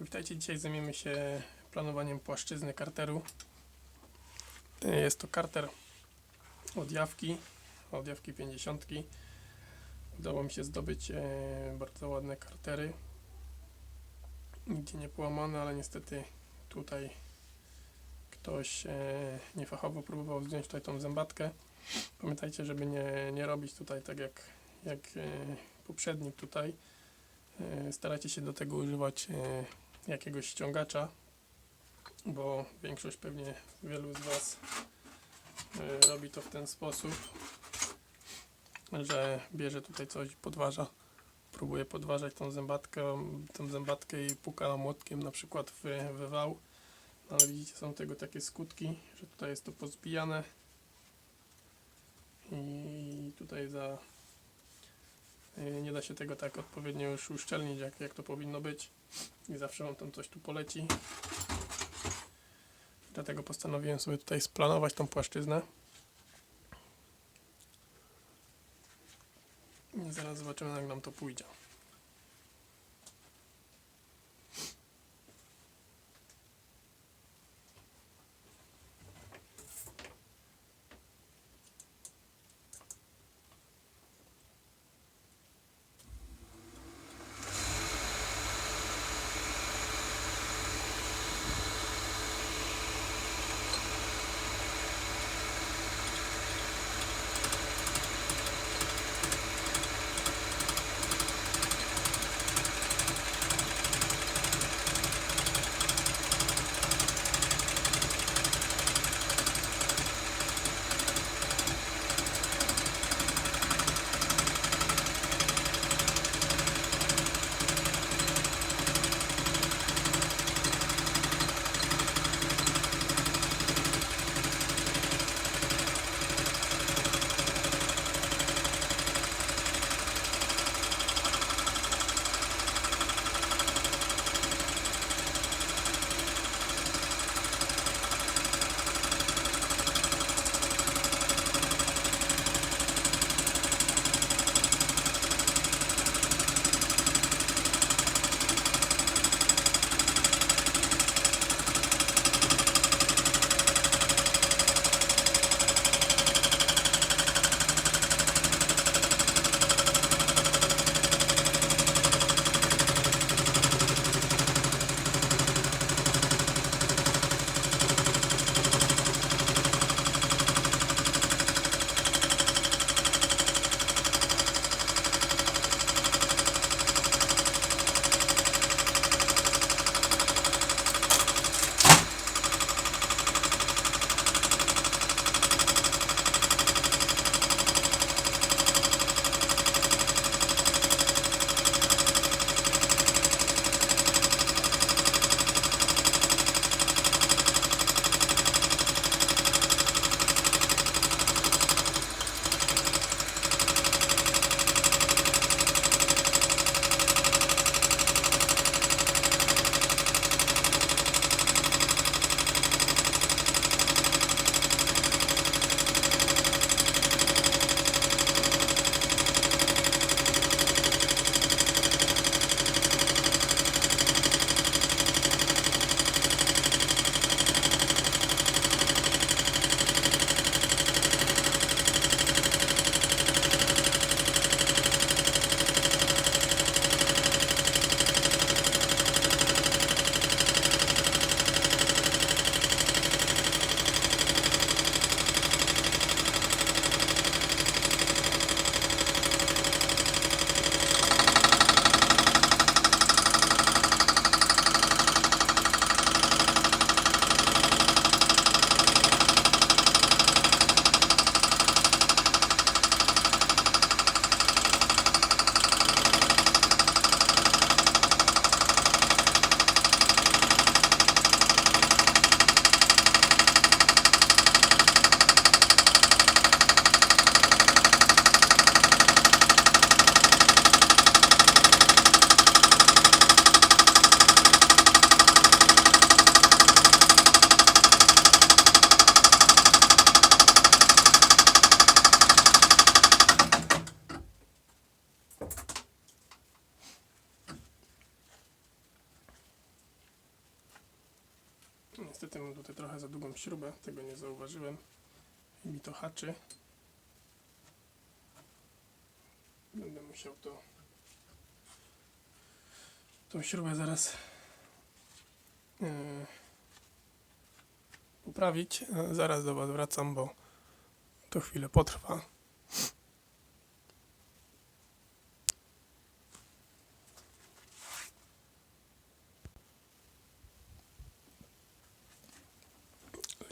Witajcie, dzisiaj zajmiemy się planowaniem płaszczyzny karteru. Jest to karter od Jawki, od Jawki 50. Udało mi się zdobyć e, bardzo ładne kartery. Nigdzie nie połamane, ale niestety tutaj ktoś e, niefachowo próbował zdjąć tutaj tą zębatkę. Pamiętajcie, żeby nie, nie robić tutaj tak jak, jak e, poprzednik tutaj. Starajcie się do tego używać jakiegoś ściągacza, bo większość pewnie wielu z Was e, robi to w ten sposób, że bierze tutaj coś, podważa, próbuje podważać tą zębatkę, tą zębatkę i puka młotkiem na przykład w, w wał. No, ale widzicie, są tego takie skutki, że tutaj jest to pozbijane i tutaj za nie da się tego tak odpowiednio już uszczelnić, jak, jak to powinno być. I zawsze wam tam coś tu poleci. Dlatego postanowiłem sobie tutaj splanować tą płaszczyznę. I zaraz zobaczymy, jak nam to pójdzie. Za długą śrubę, tego nie zauważyłem. I mi to haczy. Będę musiał to tą śrubę zaraz yy, poprawić. E, Zaraz do Was wracam, bo to chwilę potrwa.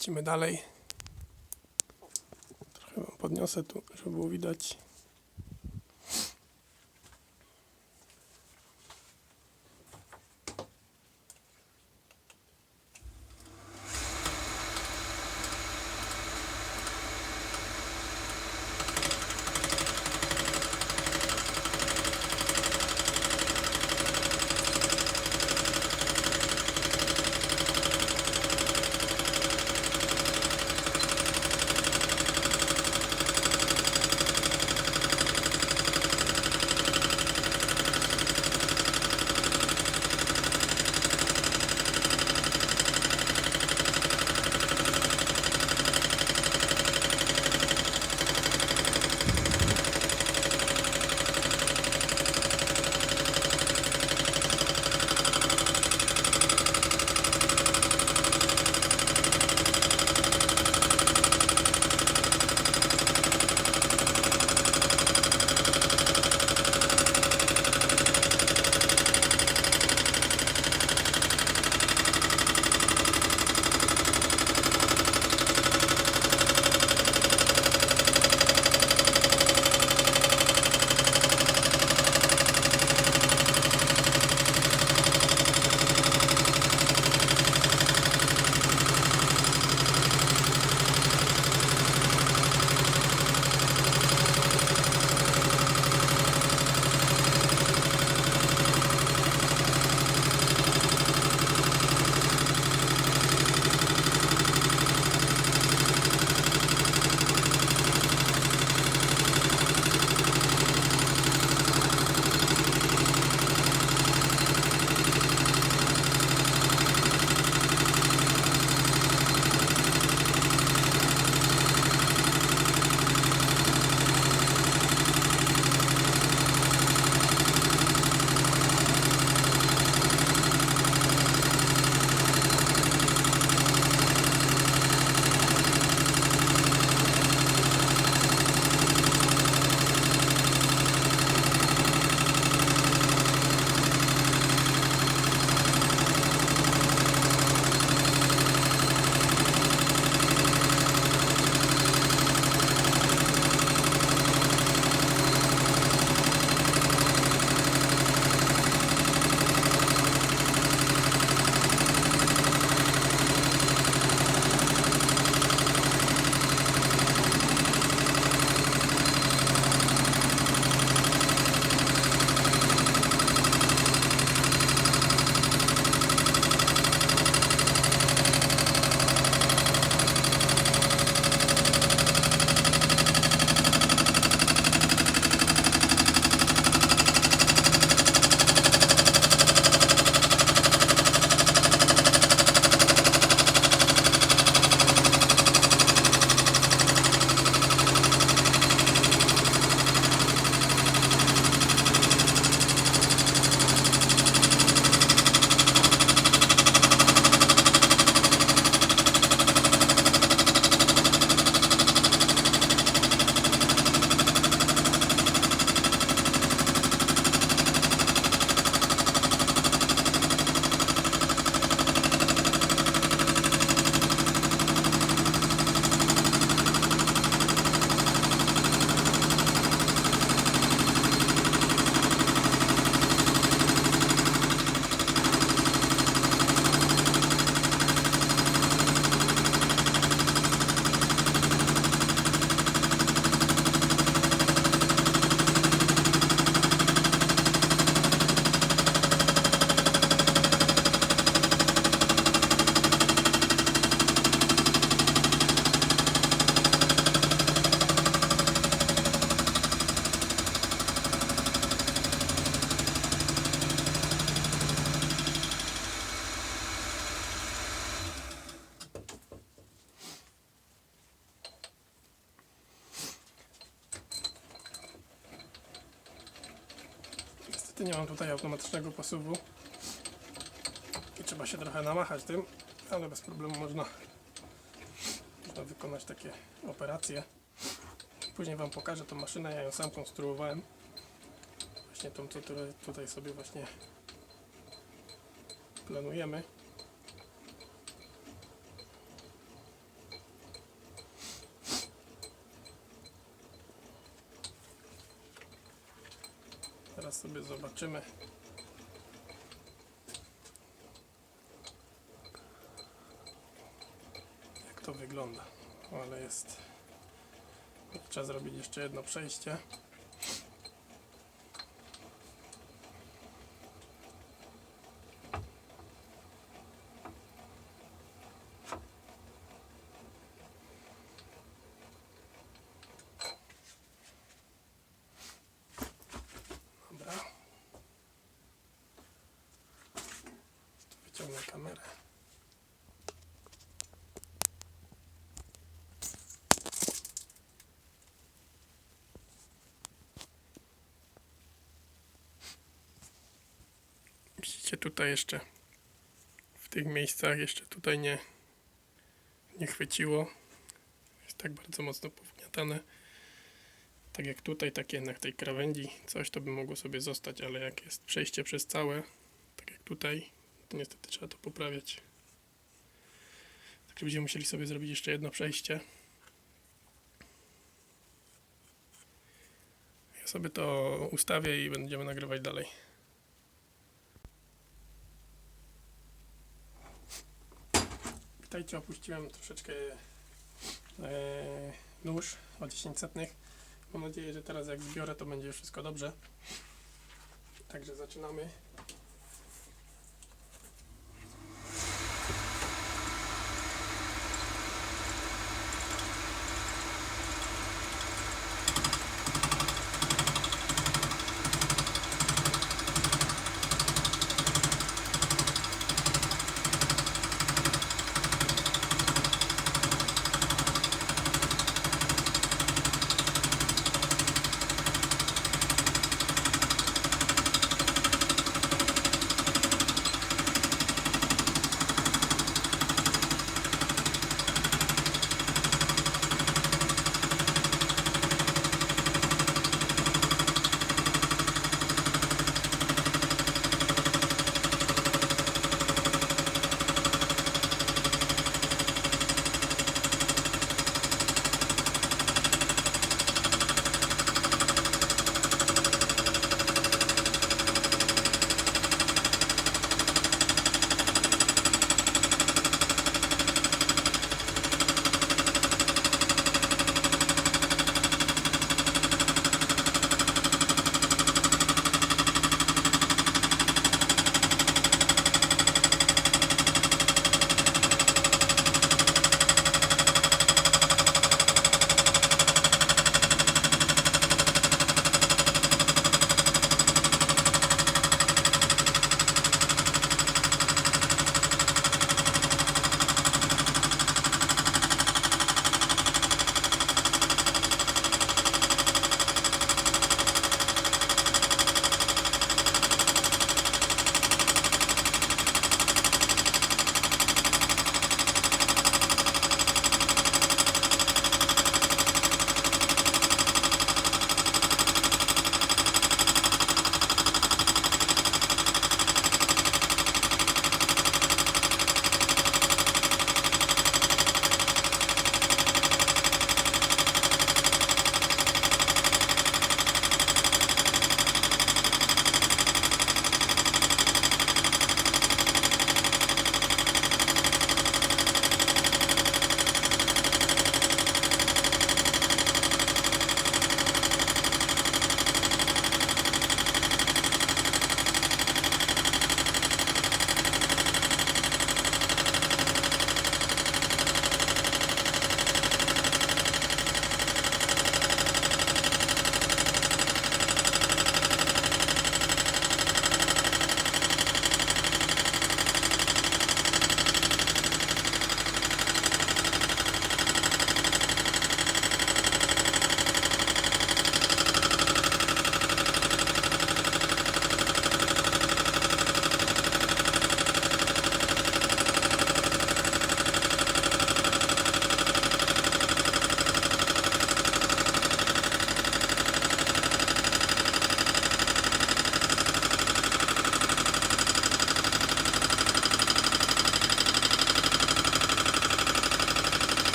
Lecimy dalej. Trochę podniosę tu, żeby było widać. Mam tutaj automatycznego posuwu i trzeba się trochę namachać tym, ale bez problemu można, można wykonać takie operacje. Później Wam pokażę tą maszynę, ja ją sam konstruowałem. Właśnie tą, co tutaj, sobie właśnie planujemy. Teraz sobie zobaczymy. Jak to wygląda. Ale jest. Trzeba zrobić jeszcze jedno przejście. Wyciągnę kamerę. Widzicie tutaj jeszcze w tych miejscach jeszcze tutaj nie, nie chwyciło. Jest tak bardzo mocno powgniatane. Tak jak tutaj, tak jednak tej krawędzi coś to by mogło sobie zostać, ale jak jest przejście przez całe, tak jak tutaj, to niestety trzeba to poprawiać. Także będziemy musieli sobie zrobić jeszcze jedno przejście. Ja sobie to ustawię i będziemy nagrywać dalej. Witajcie, opuściłem troszeczkę e, nóż o 10 setnych. Mam nadzieję, że teraz jak zbiorę, to będzie wszystko dobrze. Także zaczynamy.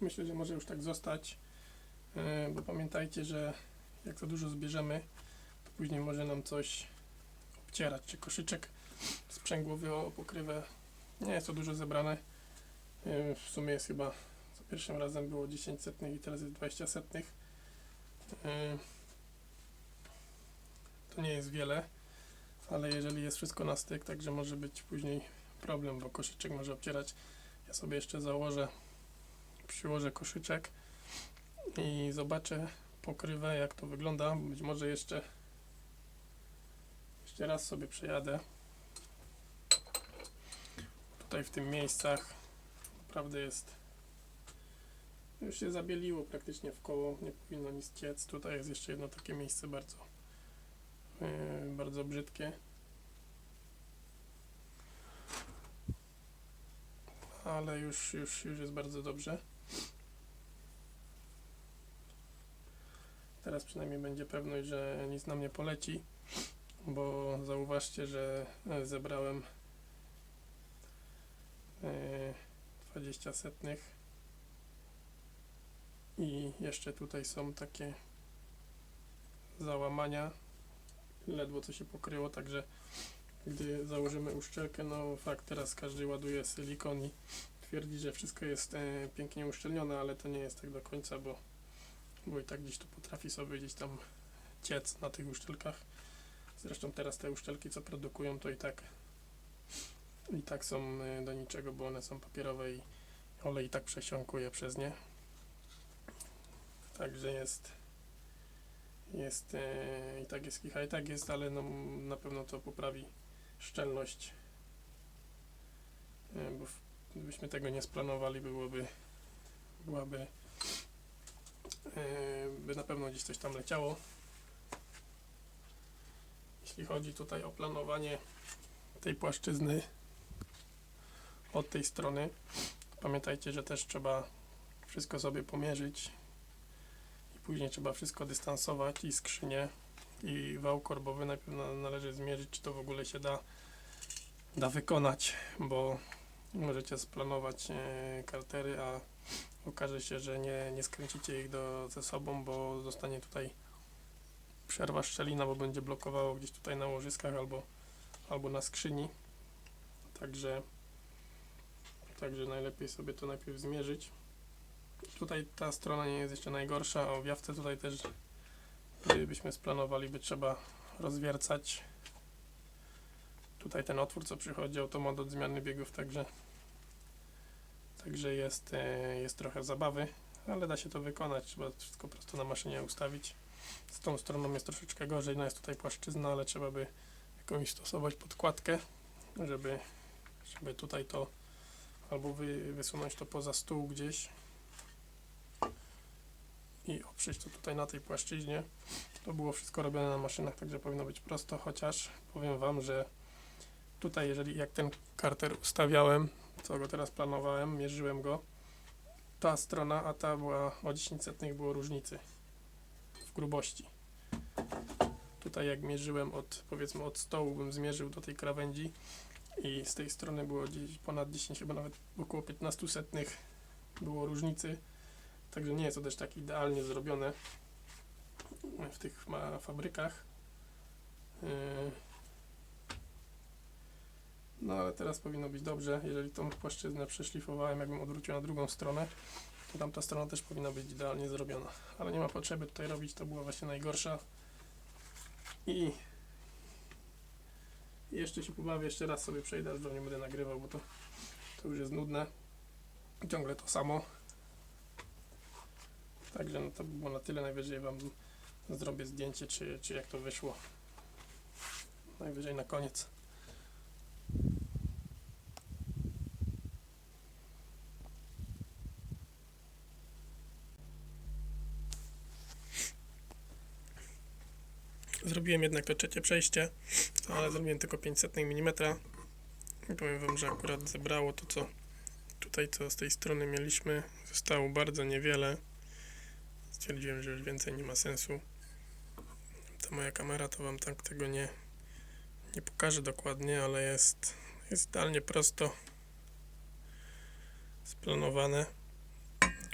Myślę, że może już tak zostać, yy, bo pamiętajcie, że jak za dużo zbierzemy, to później może nam coś obcierać, czy koszyczek sprzęgłowy o pokrywę. Nie jest to dużo zebrane. Yy, W sumie jest chyba za pierwszym razem było 10 setnych i teraz jest 20 setnych. Yy, To nie jest wiele, ale jeżeli jest wszystko na styk, także może być później problem, bo koszyczek może obcierać. Ja sobie jeszcze założę, przyłożę koszyczek i zobaczę pokrywę, jak to wygląda. Być może jeszcze jeszcze raz sobie przejadę. Tutaj w tym miejscach naprawdę jest już się zabieliło praktycznie w koło, nie powinno nic ciec. Tutaj jest jeszcze jedno takie miejsce bardzo yy, bardzo brzydkie. Ale już, już, już jest bardzo dobrze. Teraz przynajmniej będzie pewność, że nic nam nie poleci, bo zauważcie, że e, zebrałem e, 20 setnych. I jeszcze tutaj są takie załamania. Ledwo co się pokryło, także gdy założymy uszczelkę, no fakt, teraz każdy ładuje silikon i twierdzi, że wszystko jest e, pięknie uszczelnione, ale to nie jest tak do końca, bo, bo i tak gdzieś tu potrafi sobie gdzieś tam ciec na tych uszczelkach. Zresztą teraz te uszczelki, co produkują, to i tak i tak są e, do niczego, bo one są papierowe i olej i tak przesiąkuje przez nie. Także jest jest e, i tak jest kicha, i tak jest, ale no, na pewno to poprawi szczelność. E, bo w, gdybyśmy tego nie splanowali, byłoby byłaby by na pewno gdzieś coś tam leciało. Jeśli chodzi tutaj o planowanie tej płaszczyzny od tej strony, pamiętajcie, że też trzeba wszystko sobie pomierzyć i później trzeba wszystko dystansować i skrzynię i wał korbowy najpierw na, należy zmierzyć, czy to w ogóle się da, da wykonać, bo możecie splanować e, kartery, a okaże się, że nie, nie skręcicie ich do, ze sobą, bo zostanie tutaj przerwa szczelina, bo będzie blokowało gdzieś tutaj na łożyskach albo, albo na skrzyni. Także, także najlepiej sobie to najpierw zmierzyć. Tutaj ta strona nie jest jeszcze najgorsza, o wiawce tutaj też gdybyśmy splanowali, by trzeba rozwiercać tutaj ten otwór, co przychodzi automat od zmiany biegów, także także jest, e, jest trochę zabawy, ale da się to wykonać, trzeba wszystko prosto na maszynie ustawić. Z tą stroną jest troszeczkę gorzej, no jest tutaj płaszczyzna, ale trzeba by jakąś stosować podkładkę, żeby, żeby tutaj to albo wy, wysunąć to poza stół gdzieś i oprzeć to tutaj na tej płaszczyźnie. To było wszystko robione na maszynach, także powinno być prosto, chociaż powiem Wam, że tutaj jeżeli jak ten karter ustawiałem, co go teraz planowałem, mierzyłem go, ta strona, a ta była o 10 setnych było różnicy w grubości. Tutaj jak mierzyłem od, powiedzmy od stołu, bym zmierzył do tej krawędzi i z tej strony było gdzieś ponad 10, chyba nawet około 15 setnych było różnicy. Także nie jest to też tak idealnie zrobione w tych fabrykach. Yy. No ale teraz powinno być dobrze. Jeżeli tą płaszczyznę przeszlifowałem, jakbym odwrócił na drugą stronę, to tamta strona też powinna być idealnie zrobiona. Ale nie ma potrzeby tutaj robić, to była właśnie najgorsza. I jeszcze się pobawię, jeszcze raz sobie przejdę, aż do nie będę nagrywał, bo to, to już jest nudne. Ciągle to samo. Także no to by było na tyle. Najwyżej Wam zrobię zdjęcie, czy, czy jak to wyszło. Najwyżej na koniec. Zrobiłem jednak to trzecie przejście, ale zrobiłem tylko 500 mm. I powiem Wam, że akurat zebrało to, co tutaj, co z tej strony mieliśmy. Zostało bardzo niewiele. Stwierdziłem, że już więcej nie ma sensu. Ta moja kamera to Wam tak tego nie, nie pokaże dokładnie, ale jest, jest idealnie prosto splanowane.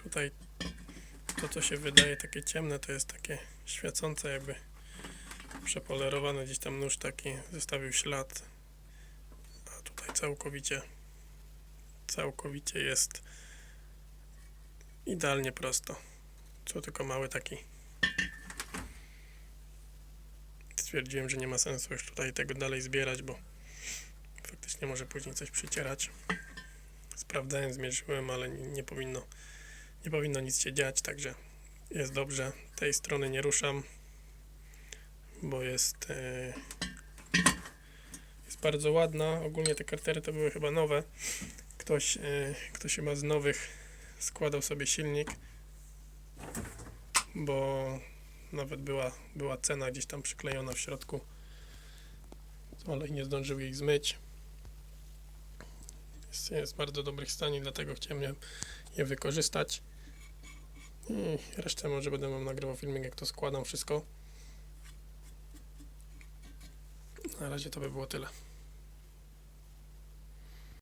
Tutaj to, co się wydaje takie ciemne, to jest takie świecące, jakby przepolerowany gdzieś tam nóż taki zostawił ślad. A tutaj całkowicie, całkowicie jest idealnie prosto. Co tylko mały taki. Stwierdziłem, że nie ma sensu już tutaj tego dalej zbierać, bo faktycznie może później coś przycierać. Sprawdzałem, zmierzyłem, ale nie, powinno nie powinno nic się dziać, także jest dobrze. Tej strony nie ruszam, bo jest e, jest bardzo ładna. Ogólnie te kartery to były chyba nowe. Ktoś, e, ktoś chyba z nowych składał sobie silnik, bo nawet była, była cena gdzieś tam przyklejona w środku, ale nie zdążył jej zmyć. Jest, jest w bardzo dobrych stanie, dlatego chciałem je, wykorzystać. I resztę może będę wam nagrywał filmik, jak to składam wszystko. Na razie to by było tyle.